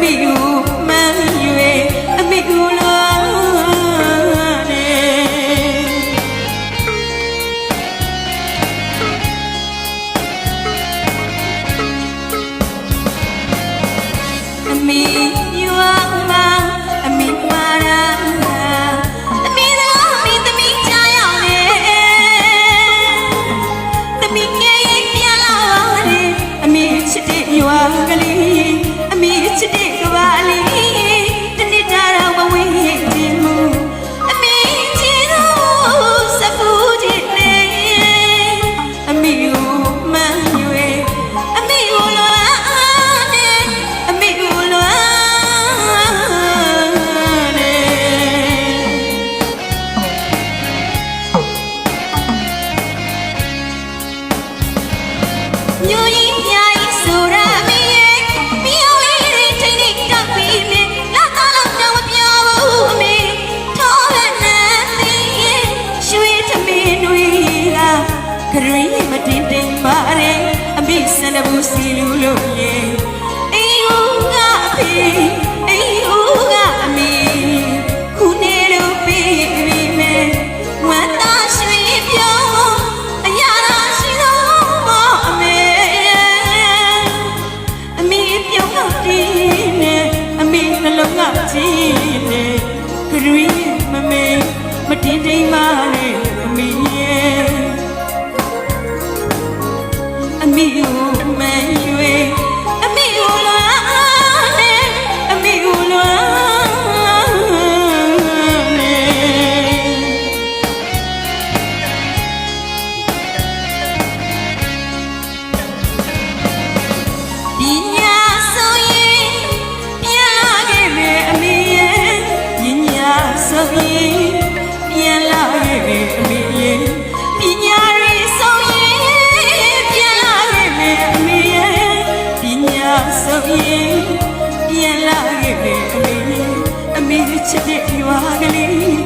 မိဦးမှန်၍အမိဦးလောအမိယွာမအမိမာရာအမိသာအမိသမီးချာရောက်နေသမီးငယ်ရင်ပြန်လာတယ်အမိချစ်တဲ့ယွာကလေးအမိချစ်တဲ့ ခရီးမတင်တင်ပါရင်အမိဆန္ဒဘူးစီလူလို့ရေအိမ်ဦးကအဖေအိမ်ဦးကအမေခုနေလို့ပြီးပြီမယ်ဝမ်းသာရွှေပြောင်းအရာရာရှိတော့မအမေအမေပြုံးတော့တင်းနဲ့အမေနှလုံးကကြီးနဲ့ခရီးမမေမတင်းတင်းမ ညာဆိုရင်ပြန်လာခဲ့မယ်အမေရဲ့ပညာရီဆိုရင်ပြန်လာခဲ့မယ်အမေရဲ့ပညာဆိုရင်ပြန်လာခဲ့မယ်အမေရဲ့အမေချစ်တဲ့ရွာကလေး